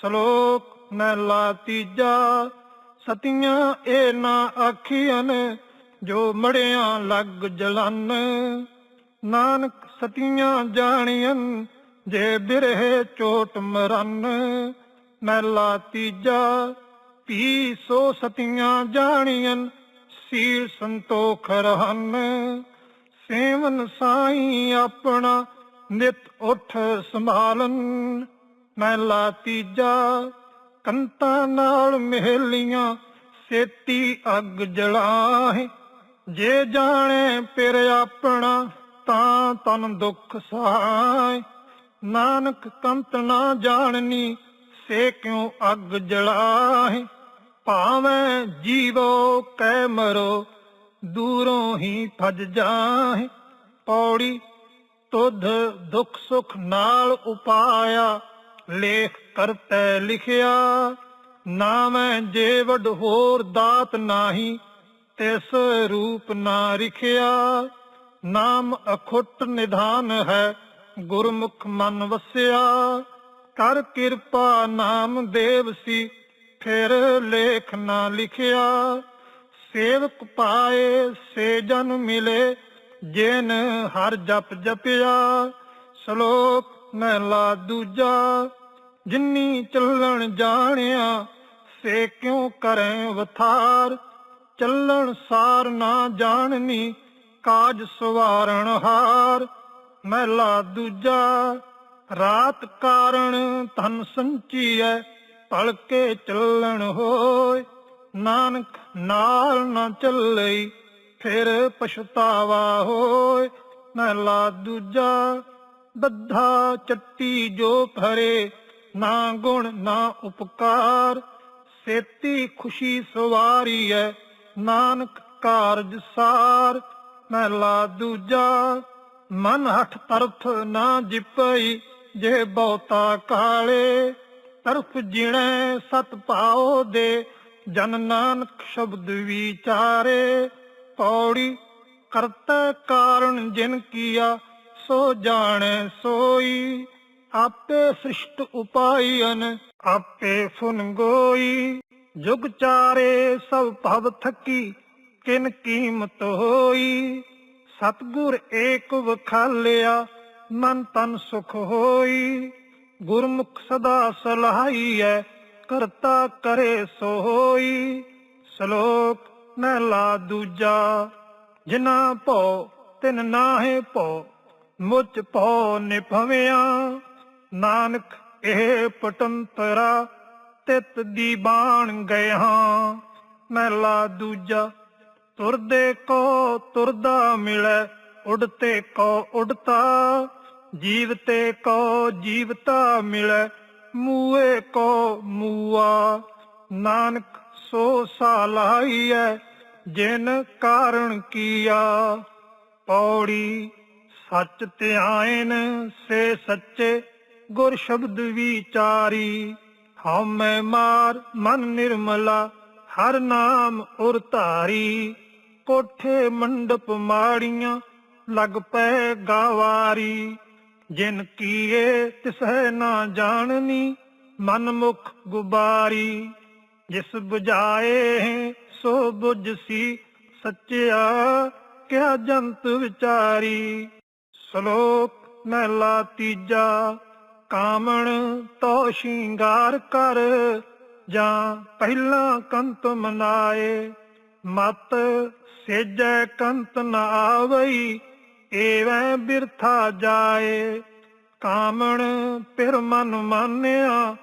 ਸ਼ਲੋਕ ਮਹਿਲਾ ਤੀਜਾ, ਸਤੀਆਂ ਇਹ ਨਾ ਆਖੀਆਂ ਜੋ ਮੜਿਆਂ ਲੱਗ ਜਲਨ। ਨਾਨਕ ਸਤੀਆਂ ਜਾਣੀਆਂ ਜੇ ਬਿਰਹੇ ਚੋਟ ਮਰਨ। ਮਹਿਲਾ ਤੀਜਾ ਪੀ ਸੋ ਸਤੀਆਂ ਜਾਣੀਆਂ ਸੀਲ ਸੰਤੋਖ ਰਹਨ। ਸੇਵਨ ਸਾਈ ਆਪਣਾ ਨਿਤ ਉਠ ਸੰਭਾਲਨ। ਮਹਿਲਾ ਤੀਜਾ, ਕੰਤਾਂ ਨਾਲ ਮਹਿਲੀਆਂ ਸੇਤੀ ਅੱਗ ਜਲਾਹੇ। ਜੇ ਜਾਣੇ ਪਿਰ ਆਪਣਾ, ਤਾਂ ਤਨ ਦੁੱਖ ਸਹਾਇ ਨਾਨਕ ਕੰਤ ਨਾ ਜਾਣਨੀ, ਸੇ ਕਿਉ ਅੱਗ ਜਲਾਹੇ? ਭਾਵੇਂ ਜੀਵੋ ਕਹਿ ਮਰੋ, ਦੂਰੋਂ ਹੀ ਫਜ ਜਾਹੇ। ਪੌੜੀ, ਤੁਧ ਦੁੱਖ ਸੁਖ ਨਾਲ ਉਪਾਇਆ ਲੇਖ ਕਰਤੈ ਲਿਖਿਆ, ਨਾਮੈ ਜੇ ਵਡ ਹੋਰ ਦਾਤ ਨਾਹੀ, ਤਿਸ ਰੂਪ ਨਾ ਰਿਖਿਆ। ਨਾਮ ਅਖੁੱਟ ਨਿਧਾਨ ਹੈ, ਗੁਰਮੁਖ ਮਨ ਵਸਿਆ। ਕਰ ਕਿਰਪਾ ਨਾਮ ਦੇਵ ਸੀ, ਫਿਰ ਲੇਖ ਨਾ ਲਿਖਿਆ। ਸੇਵਕ ਪਾਏ ਸੇ ਜਨ ਮਿਲੇ, ਜਿਨ ਹਰ ਜਪ ਜਪਿਆ। ਸ਼ਲੋਕ ਮਹਿਲਾ ਦੂਜਾ ਜਿੰਨੀ ਚੱਲਣ ਜਾਣਿਆ, ਸੇ ਕਿਉ ਕਰੇ ਵਥਾਰ? ਚੱਲਣ ਸਾਰ ਨਾ ਜਾਣਨੀ, ਕਾਜ ਸਵਾਰਣ ਹਾਰ। ਮਹਿਲਾ ਦੂਜਾ, ਰਾਤ ਕਾਰਣ ਧਨ ਸੰਚੀਐ, ਭਲਕੇ ਚੱਲਣ ਹੋਏ ਨਾਨਕ ਨਾਲ ਨਾ ਚੱਲਈ, ਫਿਰ ਪਛਤਾਵਾ ਹੋਏ ਮਹਿਲਾ ਦੂਜਾ, ਬੱਧਾ ਚੱਟੀ ਜੋ ਭਰੇ ਨਾ ਗੁਣ, ਨਾ ਉਪਕਾਰ, ਸੇਤੀ ਖੁਸ਼ੀ ਸਵਾਰੀ ਐ, ਨਾਨਕ ਕਾਰਜ ਸਾਰ ਮਹਿਲਾ ਦੂਜਾ, ਮਨ ਹਠ ਤਰਫ ਨਾ ਜਿਪਈ, ਜੇ ਬਹੁਤਾ ਕਾਲੇ ਤਰਫ ਜਿਣੈ ਸਤ ਪਾਉ ਦੇ, ਜਨ ਨਾਨਕ ਸ਼ਬਦ ਵਿਚਾਰੇ, ਪੌੜੀ ਕਰਤਾ ਕਾਰਨ ਜਿਨ ਕੀਆ, ਸੋ ਜਾਣੈ ਸੋਈ। ਆਪੇ ਸ੍ਰਿਸ਼ਟ ਉਪਾਇਨ, ਆਪੇ ਫੁਨ ਗੋਈ। ਜੁਗ ਚਾਰੇ ਸਭ ਭਵ ਥਕੀ ਕਿਨ ਕੀਮਤ ਹੋਈ। ਸਤਗੁਰ ਏਕ ਵਖਾਲਿਆ, ਮਨ ਤਨ ਸੁਖ ਹੋਈ। ਗੁਰਮੁਖ ਸਦਾ ਸਲਾਈ ਸਲਾਹੀਐ, ਕਰਤਾ ਕਰੇ ਸੋ ਹੋਈ ਸ਼ਲੋਕ ਮਹਿਲਾ ਦੂਜਾ ਜਿਨਾ ਭਉ ਤਿਨ ਨਾਹੇ ਭਉ, ਮੁਚ ਭਉ ਨਿਭਵਿਆ। ਨਾਨਕ, ਇਹ ਪਟੰਤਰਾ, ਤਿਤ ਦੀ ਬਾਣ ਗਏ ਹਾਂ। ਮਹਿਲਾ ਦੂਜਾ, ਤੁਰਦੇ ਕੋ ਤੁਰਦਾ ਮਿਲੈ ਉਡਤੇ ਕੋ ਉਡਤਾ ਜੀਵਤੇ ਕੋ ਜੀਵਤਾ ਮਿਲੈ, ਮੂਏ ਕੋ ਮੂਆ। ਨਾਨਕ, ਸੋ ਸਾਲਾਈਐ ਜਿਨ ਕਾਰਣ ਕੀਆ। ਪੌੜੀ, ਸੱਚ ਧਿਆਇਨ ਸੇ ਸੱਚੇ ਗੁਰ ਸ਼ਬਦ ਵਿਚਾਰੀ। ਹਉਮੈ ਮਾਰ ਮਨ ਨਿਰਮਲਾ, ਹਰ ਨਾਮ ਉਰ ਧਾਰੀ। ਕੋਠੇ ਮੰਡਪ ਮਾੜੀਆਂ, ਲਗ ਪੈ ਗਾਵਾਰੀ। ਜਿਨ ਕੀਏ ਤਿਸਹਿ ਨਾ ਜਾਣਨੀ, ਮਨ ਮੁਖ ਗੁਬਾਰੀ। ਜਿਸ 부ਝਾਏ ਸੋ ਬੁਝ ਸੀ ਸੱਚਿਆ, ਕਿਆ ਜੰਤ ਵਿਚਾਰੀ। ਸ਼ਲੋਕ ਮਹਿਲਾ ਤੀਜਾ। ਕਾਮਣ ਤੋ ਸ਼ਿੰਗਾਰ ਕਰ ਜਾਂ ਪਹਿਲਾਂ ਕੰਤ ਮਨਾਏ, ਮਤ ਸੇਜੈ ਕੰਤ ਨਾ ਆਵਈ, ਏਵੈ ਬਿਰਥਾ ਜਾਏ। ਕਾਮਣ ਪਿਰ ਮਨ ਮਾਨਿਆ,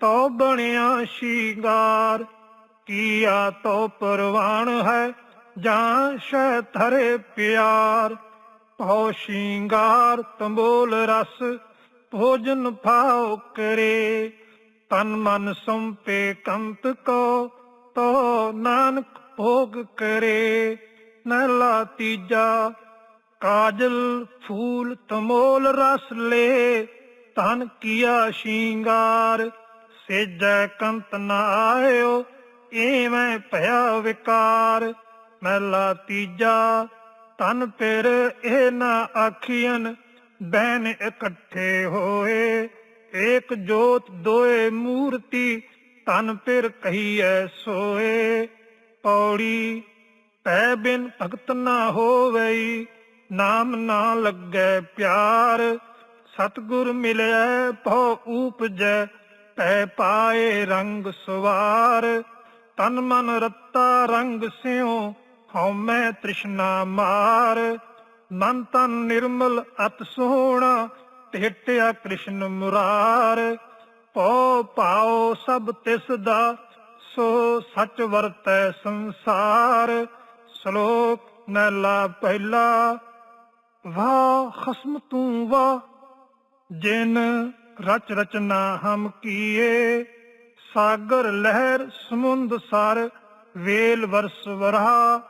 ਤੋ ਬਣਿਆ ਸ਼ਿੰਗਾਰ। ਕੀਆ ਤੋ ਪਰਵਾਨ ਹੈ ਜਾਂ ਸ਼ੈ ਥਰੇ ਪਿਆਰ। ਭਉ ਸ਼ਿੰਗਾਰ ਤੰਬੋਲ ਰਸ ਭੋਜਨ ਭਾਉ ਕਰੇ, ਤਨ ਮਨ ਸੰਪੇ ਕੰਤ ਕੋ, ਤੋ ਨਾਨਕ ਭੋਗ ਕਰੇ। ਨਹਿਲਾ ਤੀਜਾ, ਕਾਜਲ ਫੂਲ ਤਮੋਲ ਰਸ ਲੈ ਤਨ ਕੀਆ ਸ਼ਿੰਗਾਰ, ਸੇਜੈ ਕੰਤ ਨਾ ਆਇਓ, ਏਵੇਂ ਭਇਆ ਵਿਕਾਰ। ਮਹਿਲਾ ਤੀਜਾ ਤਨ ਪਿਰ ਇਹ ਨਾ ਆਖੀਨ ਬੈਨ ਇਕੱਠੇ ਹੋਏ, ਏਕ ਜੋਤ ਦੋਏ ਮੂਰਤੀ ਤਨ ਫਿਰ ਕਹੀਐ ਸੋਏ। ਪੌੜੀ, ਪੈ ਬਿਨ ਭਗਤ ਨਾ ਹੋਵਈ, ਨਾਮ ਨਾ ਲੱਗੈ ਪਿਆਰ। ਸਤਗੁਰ ਮਿਲੈ ਭਉ ਉਪਜੈ ਪੈ ਪਾਏ ਰੰਗ ਸਵਾਰ। ਤਨ ਮਨ ਰੱਤਾ ਰੰਗ ਸਿਉ ਹਉਮੈ ਤ੍ਰਿਸ਼ਨਾ ਮਾਰ। ਮਨ ਤਨ ਨਿਰਮਲ ਅਤ ਸੋਹਣਾ ਟੇਟਿਆ ਕ੍ਰਿਸ਼ਨ ਮੁਰਾਰ। ਪਉ ਪਾਉ ਸਭ ਤਿਸ ਦਾ, ਸੋ ਸੱਚ ਵਰਤੈ ਸੰਸਾਰ। ਸ਼ਲੋਕ ਮਹਿਲਾ ਪਹਿਲਾ, ਵਾਹ ਖਸਮ ਤੂੰ ਵਾਹ, ਜਿਨ ਰਚ ਰਚਨਾ ਹਮ ਕੀਏ। ਸਾਗਰ ਲਹਿਰ ਸਮੁੰਦ ਸਾਰ, ਵੇਲ ਵਰਸ ਵਰਹਾ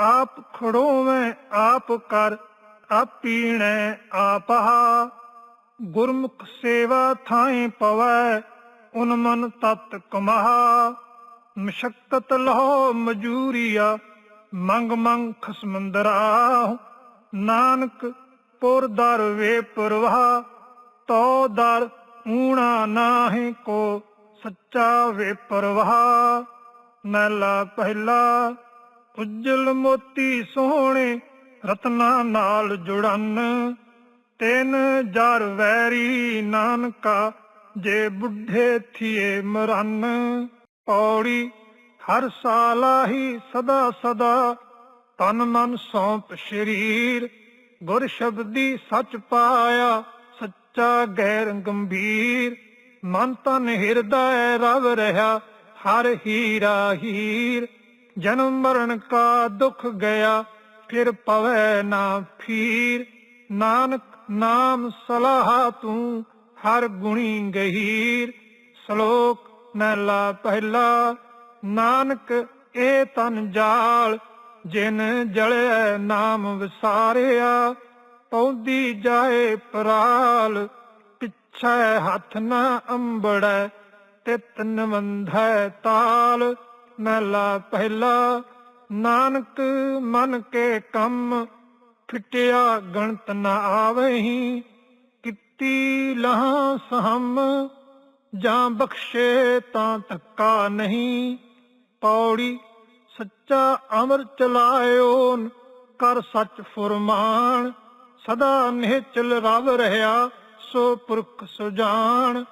ਆਪ ਖੜੋਵੇਂ, ਆਪ ਕਰ ਆਪੀਣੈ ਆਪਹਾ ਗੁਰਮੁਖ ਸੇਵਾ ਥਾਏ ਪਵੈ, ਉਨ ਤਤ ਕਮਹਾ। ਮਸ਼ਕਤ ਲਹੋ ਮਜੂਰੀਆ, ਮੰਗ ਮੰਗ ਖਸਮੰਦਰਾ। ਨਾਨਕ ਪੁਰ ਦਰ ਵੇ ਪਰਵਾਹ ਤੋ ਦਰ ਊਣਾ ਨਾਹੀ ਕੋ ਸੱਚਾ ਵੇ ਪਰਵਾਹ। ਮਹਿਲਾ ਪਹਿਲਾ ਉਜਲ ਮੋਤੀ ਸੋਹਣੇ, ਰਤਨਾ ਨਾਲ ਜੁੜਨ। ਤਿੰਨ ਜਰ ਵੈਰੀ ਨਾਨਕਾ, ਜੇ ਬੁੱਢੇ ਥੀਏ ਮਰਨ। ਪੌੜੀ ਹਰ ਸਾਲਾ ਹੀ ਸਦਾ ਸਦਾ, ਤਨ ਮਨ ਸੌਂਪ ਸ਼ਰੀਰ। ਗੁਰ ਸ਼ਬਦੀ ਸੱਚ ਪਾਇਆ, ਸੱਚਾ ਗੈਰ ਗੰਭੀਰ। ਮਨ ਤਨ ਹਿਰਦੈ ਰਵ ਰਹਾ, ਹਰ ਹੀਰਾ ਹੀਰ। ਜਨਮ ਮਰਨ ਕਾ ਦੁਖ ਗਿਆ, ਫਿਰ ਪਵੈ ਨਾ ਫੀਰ। ਨਾਨਕ ਨਾਮ ਸਲਾਹ ਤੂੰ ਹਰ ਗੁਣੀ ਗਹੀਰ। ਸ਼ਲੋਕ ਮਹਿਲਾ ਪਹਿਲਾ, ਨਾਨਕ ਇਹ ਤਨ ਜਾਲ, ਜਿਨ ਜਲਿਆ ਨਾਮ ਵਿਸਾਰਿਆ। ਪੌਂਦੀ ਜਾਏ ਪਰਾਲ, ਪਿੱਛੇ ਹੱਥ ਨਾ ਅੰਬੜੈ, ਤਿਤ ਨਵੰਧੈ ਤਾਲ। ਮਹਿਲਾ ਪਹਿਲਾ, ਨਾਨਕ ਮਨ ਕੇ ਕੰਮ ਫਿਟਿਆ ਗਣਤ ਨਾ ਆਵਹੀਂ, ਕੀਤੀ ਲਹਾਂ ਸਹਮ, ਜਾਂ ਬਖਸ਼ੇ ਤਾਂ ਧੱਕਾ ਨਹੀਂ, ਪੌੜੀ ਸੱਚਾ ਅਮਰ ਚਲਾਇਓ, ਕਰ ਸੱਚ ਫੁਰਮਾਨ, ਸਦਾ ਨਿਹਚਲ ਰਵ ਰਹਾ ਸੋ ਪੁਰਖ ਸੁਜਾਨ,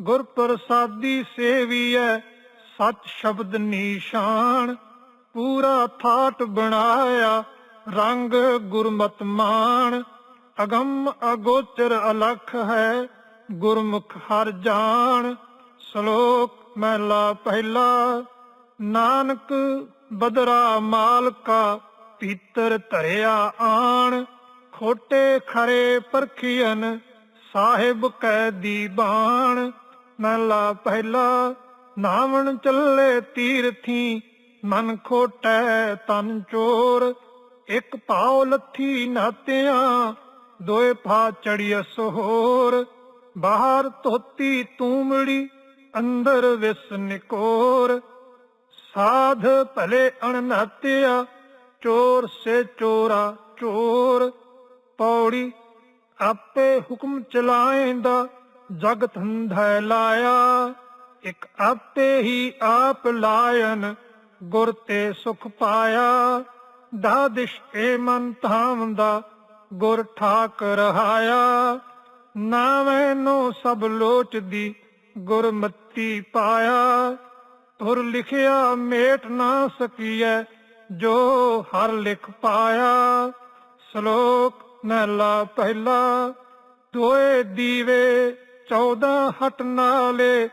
ਗੁਰ ਪ੍ਰਸਾਦੀ ਸੇਵੀਐ ਸੱਚ ਸ਼ਬਦ ਨਿਸ਼ਾਨ, ਪੂਰਾ ਥਾਟ ਬਣਾਇਆ, ਰੰਗ ਗੁਰਮਤ ਮਾਨ ਅਗੰਮ ਅਗੋਚਰ ਅਲਖ ਹੈ, ਗੁਰਮੁਖ ਹਰ ਜਾਣ। ਸ਼ਲੋਕ ਮਹਿਲਾ ਪਹਿਲਾ, ਨਾਨਕ ਬਦਰਾ ਮਾਲਕਾ, ਪੀਤਰ ਧਰਿਆ ਆਣ। ਖੋਟੇ ਖਰੇ ਪਰਖੀਨ ਸਾਹਿਬ ਕੈ ਦੀ ਬਾਣ ਮਹਿਲਾ ਪਹਿਲਾ ਨਾਵਣ ਚੱਲੇ ਤੀਰਥੀ ਮਨ ਖੋਟੈ ਤਨ ਚੋਰ। ਇੱਕ ਪਾਉ ਲੱਥੀ ਨਾਤਿਆਂ, ਦੋਏ ਫਾ ਚੜੀਐ ਸੋਹਰ। ਬਾਹਰ ਧੋਤੀ ਤੂਮੜੀ, ਅੰਦਰ ਵਿਸ ਨਿਕੋਰ। ਸਾਧ ਭਲੇ ਅਣਨਾਤਿਆ, ਚੋਰ ਸੇ ਚੋਰਾ ਚੋਰ। ਪੌੜੀ ਆਪੇ ਹੁਕਮ ਚਲਾਏਂਦਾ ਜਗ ਧੰਧੈ ਲਾਇਆ। ਇਕ ਆਪੇ ਹੀ ਆਪ ਲਾਇਨ ਗੁਰ ਤੇ ਸੁਖ ਪਾਇਆ। ਦਾਦਿਸ਼ ਏ ਮਨ ਧਾਮਦਾ ਗੁਰ ਠਾਕ ਰਹਾਇਆ ਨਾਵੇਂ ਨੂੰ ਸਭ ਲੋਚਦੀ ਗੁਰਮਤੀ ਪਾਇਆ। ਤੁਰ ਲਿਖਿਆ ਮੇਟ ਨਾ ਸਕੀਐ ਜੋ ਹਰ ਲਿਖ ਪਾਇਆ। ਸ਼ਲੋਕ ਮਹਿਲਾ ਪਹਿਲਾ ਦੋਏ ਦੀਵੇ 14 ਹਟ ਨਾਲੇ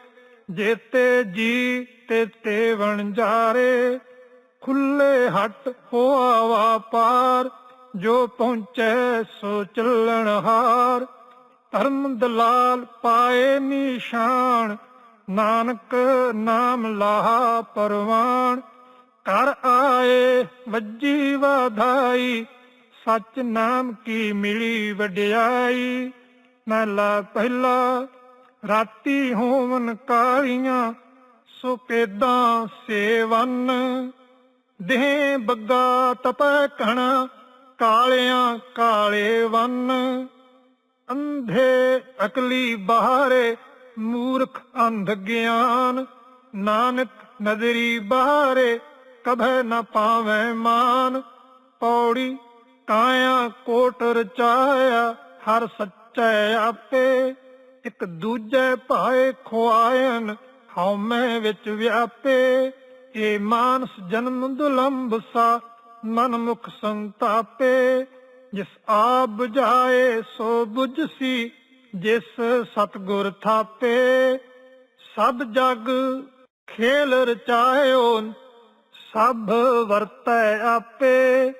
ਜੇਤੇ ਜੀ ਤੇ ਤੇ ਵਣਜਾਰੇ ਖੁੱਲੇ ਹੱਟ ਹੋਆ ਵਾਪਾਰ ਜੋ ਪਹੁੰਚੈ ਸੋ ਚੱਲਣ ਹਾਰ। ਧਰਮ ਦਲਾਲ ਪਾਏ ਨਿਸ਼ਾਨ, ਨਾਨਕ ਨਾਮ ਲਾਹਾ ਪਰਵਾਨ। ਕਰ ਆਏ ਵੱਜੀ ਵਧਾਈ, ਸੱਚ ਨਾਮ ਕੀ ਮਿਲੀ ਵਡਿਆਈ। ਮਹਿਲਾ ਪਹਿਲਾ ਰਾਤੀ ਹੋਵਨ ਕਾਲੀਆਂ ਸੁਪੇਦਾਂ ਸੇਵਨ। ਦੇਹ ਬੱਗਾ ਤਪੈ ਕਣਾ ਕਾਲਿਆਂ ਕਾਲੇ ਵਨ। ਅੰਧੇ ਅਕਲੀ ਬਹਾਰੇ ਮੂਰਖ ਅੰਧ ਗਿਆਨ। ਨਾਨਕ ਨਜ਼ਰੀ ਬਹਾਰੇ ਕਭੈ ਨਾ ਪਾਵੈ ਮਾਨ। ਪੌੜੀ ਕਾਇਆ ਕੋਟ ਰਚਾਇਆ ਹਰ ਸੱਚੈ ਆਪੇ। ਇੱਕ ਦੂਜੇ ਭਾਏ ਖੁਆਇਨ ਹਉਮੈ ਵਿੱਚ ਵਿਆਪੇ। ਇਹ ਮਾਨਸ ਜਨਮ ਦੁਲੰਭ ਸਾ ਮਨ ਮੁਖ ਸੰਤਾਪੇ। ਜਿਸ ਆਪ ਬੁਝਾਏ ਸੋ ਬੁਝਸੀ ਜਿਸ ਸਤਗੁਰ ਥਾਪੇ। ਸਭ ਜਗ ਖੇਲ ਰਚਾਇਓ, ਸਭ ਵਰਤੈ ਆਪੇ।